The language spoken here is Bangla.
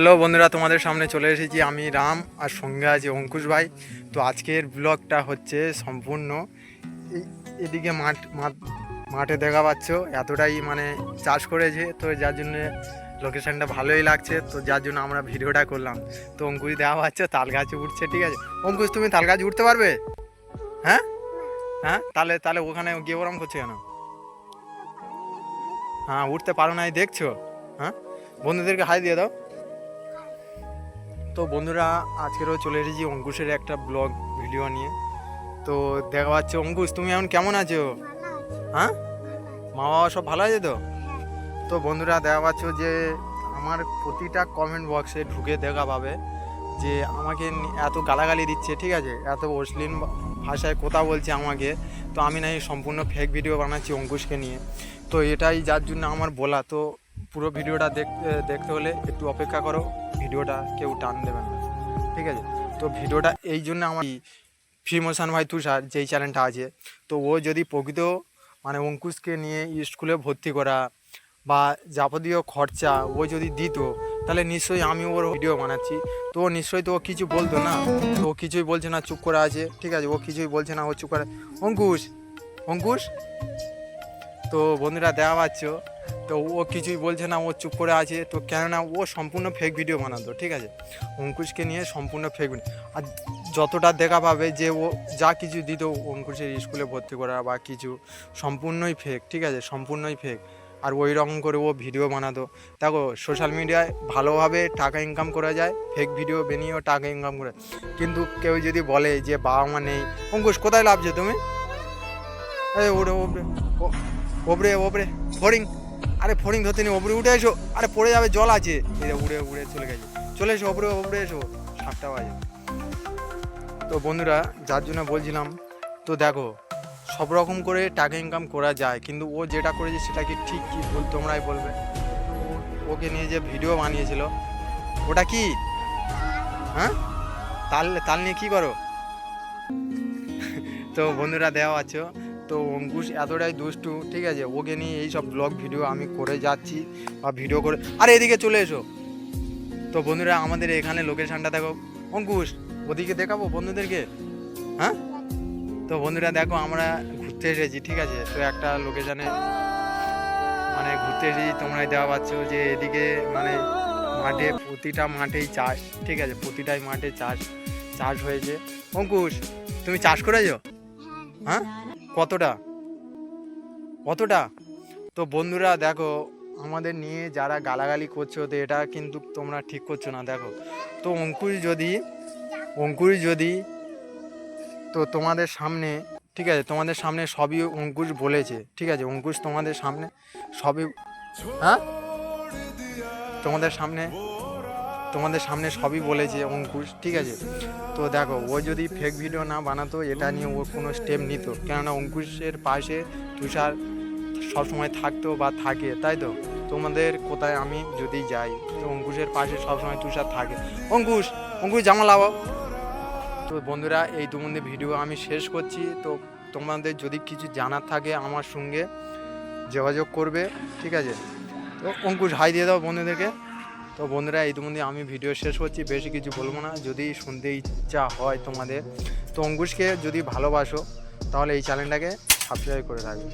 হ্যালো বন্ধুরা, তোমাদের সামনে চলে এসেছি আমি রাম আর সঙ্গে আছে অঙ্কুশ ভাই। তো আজকের ব্লগটা হচ্ছে সম্পূর্ণ এদিকে মাঠ মাঠ দেখা পাচ্ছ, এতটাই মানে চাষ করেছে। তো যার জন্য লোকেশনটা ভালোই লাগছে, তো যার জন্য আমরা ভিডিওটা করলাম। তো অঙ্কুশ দেওয়া পাচ্ছে তাল গাছে উঠছে, ঠিক আছে? অঙ্কুশ, তুমি তাল গাছে উঠতে পারবে? হ্যাঁ? হ্যাঁ? তাহলে তাহলে ওখানে গিয়ে ওরম করছে কেন? হ্যাঁ উঠতে পারো না দেখছ? হ্যাঁ? বন্ধুদেরকে হাই দিয়ে দাও। তো বন্ধুরা আজকেরও চলে এসেছি অঙ্কুশের একটা ব্লগ ভিডিও নিয়ে। তো দেখা পাচ্ছে অঙ্কুশ তুমি এখন কেমন আছো? হ্যাঁ? মা বাবা সব ভালো আছে তো? তো বন্ধুরা দেখা পাচ্ছ যে আমার প্রতিটা কমেন্ট বক্সে ঢুকে দেখা পাবে যে আমাকে এত গালাগালি দিচ্ছে ঠিক আছে? এত অশ্লীল ভাষায় কথা বলছে আমাকে। তো আমি নাই সম্পূর্ণ ফেক ভিডিও বানাচ্ছি অঙ্কুশকে নিয়ে। তো এটাই যার জন্য আমার বলা। তো পুরো ভিডিওটা দেখতে হলে একটু অপেক্ষা করো, ভিডিওটা কেউ টান দেবেন না, ঠিক আছে? তো ভিডিওটা এই জন্য আমার ফিমোশান ভাই তুষার যেই চ্যানেলটা আছে, তো ও যদি প্রকৃত মানে অঙ্কুশকে নিয়ে স্কুলে ভর্তি করা বা যাবতীয় খরচা ও যদি দিত, তাহলে নিশ্চয়ই আমি ওর ভিডিও বানাচ্ছি। তো নিশ্চয়ই তো ও কিছু বলতো না, তো ও কিছুই বলছে না, চুপ করে আছে, ঠিক আছে? ও কিছুই বলছে না, ও চুপ করে, অঙ্কুশ অঙ্কুশ? তো বন্ধুরা দেখা পাচ্ছ তো ও কিছুই বলছে না, ও চুপ করে আছে। তো কেননা ও সম্পূর্ণ ফেক ভিডিও বানাতো, ঠিক আছে? অঙ্কুশকে নিয়ে সম্পূর্ণ ফেক ভিডিও আর যতটা দেখা পাবে যে ও যা কিছু দিত অঙ্কুশের স্কুলে ভর্তি করা বা কিছু, সম্পূর্ণই ফেক ঠিক আছে? সম্পূর্ণই ফেক আর ওই রকম করে ও ভিডিও বানাতো। দেখো সোশ্যাল মিডিয়ায় ভালোভাবে টাকা ইনকাম করা যায় ফেক ভিডিও বানিয়েও টাকা ইনকাম করে কিন্তু কেউ যদি বলে যে বাবা মা নেই, অঙ্কুশ, কোথায় লাভছে তুমি? ওরে, ওপরে ওপরে ওপরে ফড়িং আরে ফড়িং ধরতে নেই, ওপরে উঠে এসো। আরে পড়ে যাবে, জল আছে। যে উড়ে উড়ে চলে গেছে। চলে এসো, ওপরে ওপরে এসো। সাতটা বাজে। তো বন্ধুরা, যার জন্য বলছিলাম, তো দেখো, সব রকম করে টাকা ইনকাম করা যায়, কিন্তু ও যেটা করেছে সেটা কি ঠিক কি ভুল তোমরাই বলবে। ওকে নিয়ে যে ভিডিও বানিয়েছিল, ওটা কি? হ্যাঁ? তাল তাল নিয়ে কী করো? তো বন্ধুরা দেওয়া আছো তো অঙ্কুশ এতটাই দুষ্টু ঠিক আছে? ওকে নিয়ে এই সব ব্লগ ভিডিও আমি করে যাচ্ছি বা ভিডিও করে আরে এদিকে চলে এসো। তো বন্ধুরা আমাদের এখানে লোকেশানটা দেখো। অঙ্কুশ ওদিকে দেখাবো বন্ধুদেরকে? হ্যাঁ? তো বন্ধুরা দেখো আমরা ঘুরতে এসেছি ঠিক আছে? তো একটা লোকেশানে মানে ঘুরতে এসেছি তোমরাই দেওয়া পাচ্ছ যে এদিকে মানে মাঠে প্রতিটা মাঠেই চাষ ঠিক আছে? প্রতিটাই মাঠে চাষ চাষ হয়েছে। অঙ্কুশ তুমি চাষ করেছ? হ্যাঁ? কতটা? কতটা? তো বন্ধুরা, দেখো, আমাদের নিয়ে যারা গালাগালি করছ তো এটা কিন্তু তোমরা ঠিক করছ না, দেখো। তো অঙ্কুশ যদি অঙ্কুশ যদি, তো তোমাদের সামনে, ঠিক আছে, তোমাদের সামনে সবই অঙ্কুশ বলেছে, ঠিক আছে অঙ্কুশ তোমাদের সামনে সবই হ্যাঁ? তোমাদের সামনে তোমাদের সামনে সবই বলেছে অঙ্কুশ, ঠিক আছে? তো দেখো, ও যদি ফেক ভিডিও না বানাতো, এটা নিয়ে ও কোনো স্টেপ নিত। কেননা অঙ্কুশের পাশে তুষার সবসময় থাকতো বা থাকে, তাই তো? তোমাদের কোথায় আমি যদি যাই, তো অঙ্কুশের পাশে সবসময় তুষার থাকে। অঙ্কুশ অঙ্কুশ জামা লাগাও। তো বন্ধুরা, এই তোমাদের ভিডিও আমি শেষ করছি। তো তোমাদের যদি কিছু জানার থাকে আমার সঙ্গে যোগাযোগ করবে, ঠিক আছে? তো অঙ্কুশ হাই দিয়ে দাও বন্ধুদেরকে। তো বন্ধুরা এই তোমাদের আমি ভিডিও শেষ করছি, বেশি কিছু বলব না। যদি শুনতে ইচ্ছা হয় তোমাদের, তো অঙ্কুশকে যদি ভালোবাসো, তাহলে এই চ্যানেলটাকে সাবস্ক্রাইব করে রাখবে।